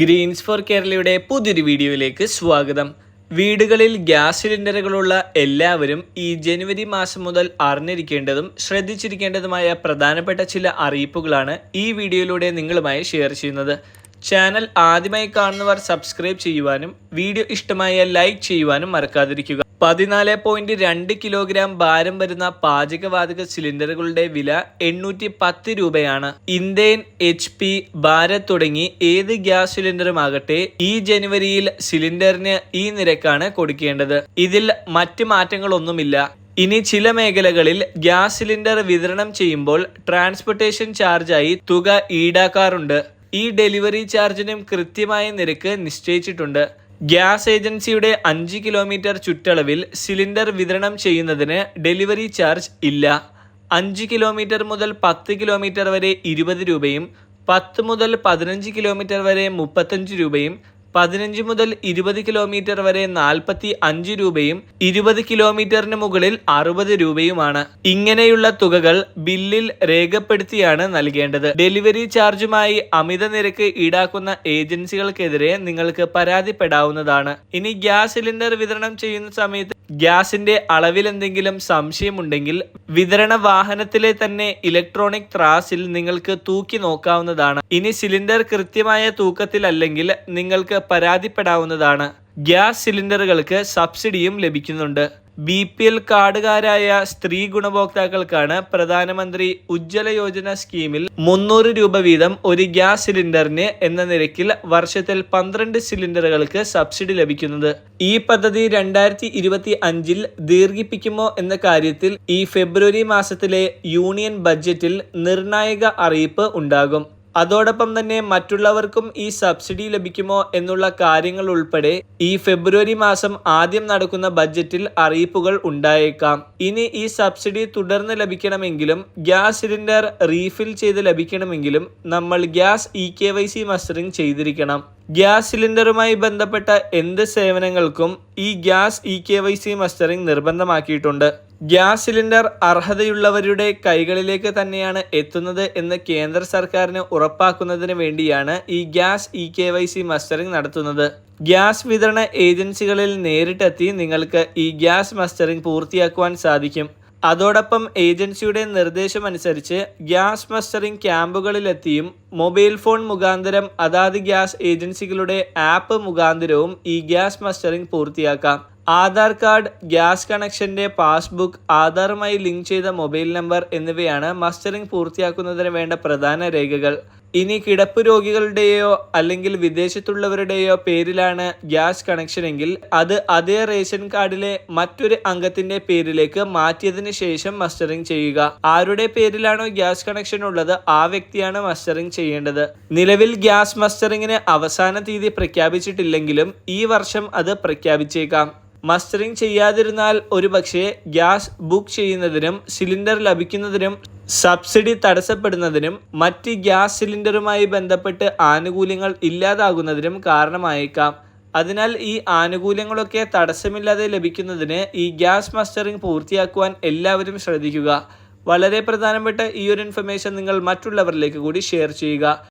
Green's four കേരളയുടെ പുതിയൊരു വീഡിയോയിലേക്ക് സ്വാഗതം. വീടുകളിൽ ഗ്യാസ് സിലിണ്ടറുകളുള്ള എല്ലാവരും ഈ ജനുവരി മാസം മുതൽ അറിഞ്ഞിരിക്കേണ്ടതും ശ്രദ്ധിച്ചിരിക്കേണ്ടതുമായ പ്രധാനപ്പെട്ട ചില അറിയിപ്പുകളാണ് ഈ വീഡിയോയിലൂടെ നിങ്ങളുമായി ഷെയർ ചെയ്യുന്നത്. ചാനൽ ആദ്യമായി കാണുന്നവർ സബ്സ്ക്രൈബ് ചെയ്യുവാനും വീഡിയോ ഇഷ്ടമായ ലൈക്ക് ചെയ്യുവാനും മറക്കാതിരിക്കുക. പതിനാല് പോയിന്റ് രണ്ട് കിലോഗ്രാം ഭാരം വരുന്ന പാചകവാതക സിലിണ്ടറുകളുടെ വില എണ്ണൂറ്റി പത്ത് രൂപയാണ്. ഇന്ത്യൻ എച്ച് പി ഭാരത് തുടങ്ങി ഏത് ഗ്യാസ് സിലിണ്ടറുമാകട്ടെ ഈ ജനുവരിയിൽ സിലിണ്ടറിന് ഈ നിരക്കാണ് കൊടുക്കേണ്ടത്. ഇതിൽ മറ്റ് മാറ്റങ്ങളൊന്നുമില്ല. ഇനി ചില മേഖലകളിൽ ഗ്യാസ് സിലിണ്ടർ വിതരണം ചെയ്യുമ്പോൾ ട്രാൻസ്പോർട്ടേഷൻ ചാർജായി തുക ഈടാക്കാറുണ്ട്. ഈ ഡെലിവറി ചാർജിനും കൃത്യമായ നിരക്ക് നിശ്ചയിച്ചിട്ടുണ്ട്. ഗ്യാസ് ഏജൻസിയുടെ അഞ്ച് കിലോമീറ്റർ ചുറ്റളവിൽ സിലിണ്ടർ വിതരണം ചെയ്യുന്നതിന് ഡെലിവറി ചാർജ് ഇല്ല. അഞ്ച് കിലോമീറ്റർ മുതൽ പത്ത് കിലോമീറ്റർ വരെ ഇരുപത് രൂപയും പത്ത് മുതൽ പതിനഞ്ച് കിലോമീറ്റർ വരെ മുപ്പത്തഞ്ച് രൂപയും പതിനഞ്ച് മുതൽ ഇരുപത് കിലോമീറ്റർ വരെ നാൽപ്പത്തി അഞ്ച് രൂപയും ഇരുപത് കിലോമീറ്ററിന് മുകളിൽ അറുപത് രൂപയുമാണ്. ഇങ്ങനെയുള്ള തുകകൾ ബില്ലിൽ രേഖപ്പെടുത്തിയാണ് നൽകേണ്ടത്. ഡെലിവറി ചാർജുമായി അമിത നിരക്ക് ഈടാക്കുന്ന ഏജൻസികൾക്കെതിരെ നിങ്ങൾക്ക് പരാതിപ്പെടാവുന്നതാണ്. ഇനി ഗ്യാസ് സിലിണ്ടർ വിതരണം ചെയ്യുന്ന സമയത്ത് ഗ്യാസിന്റെ അളവിൽ എന്തെങ്കിലും സംശയമുണ്ടെങ്കിൽ വിതരണ വാഹനത്തിലെ തന്നെ ഇലക്ട്രോണിക് ത്രാസിൽ നിങ്ങൾക്ക് തൂക്കി നോക്കാവുന്നതാണ്. ഇനി സിലിണ്ടർ കൃത്യമായ തൂക്കത്തിലല്ലെങ്കിൽ നിങ്ങൾക്ക് പരാതിപ്പെടാവുന്നതാണ്. ഗ്യാസ് സിലിണ്ടറുകൾക്ക് സബ്സിഡിയും ലഭിക്കുന്നുണ്ട്. ബി പി എൽ കാർഡുകാരായ സ്ത്രീ ഗുണഭോക്താക്കൾക്കാണ് പ്രധാനമന്ത്രി ഉജ്ജ്വല യോജന സ്കീമിൽ മുന്നൂറ് രൂപ വീതം ഒരു ഗ്യാസ് സിലിണ്ടറിന് എന്ന നിരക്കിൽ വർഷത്തിൽ പന്ത്രണ്ട് സിലിണ്ടറുകൾക്ക് സബ്സിഡി ലഭിക്കുന്നത്. ഈ പദ്ധതി രണ്ടായിരത്തി ഇരുപത്തി അഞ്ചിൽ ദീർഘിപ്പിക്കുമോ എന്ന കാര്യത്തിൽ ഈ ഫെബ്രുവരി മാസത്തിലെ യൂണിയൻ ബജറ്റിൽ നിർണായക അറിയിപ്പ് ഉണ്ടാകും. അതോടൊപ്പം തന്നെ മറ്റുള്ളവർക്കും ഈ സബ്സിഡി ലഭിക്കുമോ എന്നുള്ള കാര്യങ്ങൾ ഉൾപ്പെടെ ഈ ഫെബ്രുവരി മാസം ആദ്യം നടക്കുന്ന ബജറ്റിൽ അറിയിപ്പുകൾ ഉണ്ടായേക്കാം. ഇനി ഈ സബ്സിഡി തുടർന്ന് ലഭിക്കണമെങ്കിലും ഗ്യാസ് സിലിണ്ടർ റീഫിൽ ചെയ്ത് ലഭിക്കണമെങ്കിലും നമ്മൾ gas E K Y C mustering ചെയ്തിരിക്കണം. ഗ്യാസ് സിലിണ്ടറുമായി ബന്ധപ്പെട്ട എന്ത് സേവനങ്ങൾക്കും ഈ gas E K Y C mustering നിർബന്ധമാക്കിയിട്ടുണ്ട്. Gas cylinder അർഹതയുള്ളവരുടെ കൈകളിലേക്ക് തന്നെയാണ് എത്തുന്നത് എന്ന് കേന്ദ്ര സർക്കാരിന് ഉറപ്പാക്കുന്നതിന് വേണ്ടിയാണ് ഈ gas E K Y C mustering നടത്തുന്നത്. ഗ്യാസ് വിതരണ ഏജൻസികളിൽ നേരിട്ടെത്തി നിങ്ങൾക്ക് ഈ ഗ്യാസ് മസ്റ്ററിംഗ് പൂർത്തിയാക്കുവാൻ സാധിക്കും. അതോടൊപ്പം ഏജൻസിയുടെ നിർദ്ദേശമനുസരിച്ച് ഗ്യാസ് മസ്റ്ററിംഗ് ക്യാമ്പുകളിലെത്തിയും മൊബൈൽ ഫോൺ മുഖാന്തരം അതാത് ഗ്യാസ് ഏജൻസികളുടെ ആപ്പ് മുഖാന്തരവും ഈ ഗ്യാസ് മസ്റ്ററിംഗ് പൂർത്തിയാക്കാം. ആധാർ കാർഡ് ഗ്യാസ് കണക്ഷന്റെ പാസ്ബുക്ക് ആധാറുമായി ലിങ്ക് ചെയ്ത മൊബൈൽ നമ്പർ എന്നിവയാണ് മസ്റ്ററിംഗ് പൂർത്തിയാക്കുന്നതിന് വേണ്ട പ്രധാന രേഖകൾ. ഇനി കിടപ്പ് രോഗികളുടെയോ അല്ലെങ്കിൽ വിദേശത്തുള്ളവരുടെയോ പേരിലാണ് ഗ്യാസ് കണക്ഷൻ എങ്കിൽ അത് അതേ റേഷൻ കാർഡിലെ മറ്റൊരു അംഗത്തിന്റെ പേരിലേക്ക് മാറ്റിയതിനു ശേഷം മസ്റ്ററിംഗ് ചെയ്യുക. ആരുടെ പേരിലാണോ ഗ്യാസ് കണക്ഷൻ ഉള്ളത് ആ വ്യക്തിയാണ് മസ്റ്ററിംഗ് ചെയ്യേണ്ടത്. നിലവിൽ ഗ്യാസ് മസ്റ്ററിംഗിന് അവസാന തീയതി പ്രഖ്യാപിച്ചിട്ടില്ലെങ്കിലും ഈ വർഷം അത് പ്രഖ്യാപിച്ചേക്കാം. മസ്റ്ററിംഗ് ചെയ്യാതിരുന്നാൽ ഒരുപക്ഷെ ഗ്യാസ് ബുക്ക് ചെയ്യുന്നതിനും സിലിണ്ടർ ലഭിക്കുന്നതിനും സബ്സിഡി തടസ്സപ്പെടുന്നതിനും മറ്റ് ഗ്യാസ് സിലിണ്ടറുമായി ബന്ധപ്പെട്ട് ആനുകൂല്യങ്ങൾ ഇല്ലാതാകുന്നതിനും കാരണമായേക്കാം. അതിനാൽ ഈ ആനുകൂല്യങ്ങളൊക്കെ തടസ്സമില്ലാതെ ലഭിക്കുന്നതിന് ഈ ഗ്യാസ് മസ്റ്ററിംഗ് പൂർത്തിയാക്കുവാൻ എല്ലാവരും ശ്രദ്ധിക്കുക. വളരെ പ്രധാനപ്പെട്ട ഈ ഒരു ഇൻഫർമേഷൻ നിങ്ങൾ മറ്റുള്ളവരിലേക്ക് കൂടി ഷെയർ ചെയ്യുക.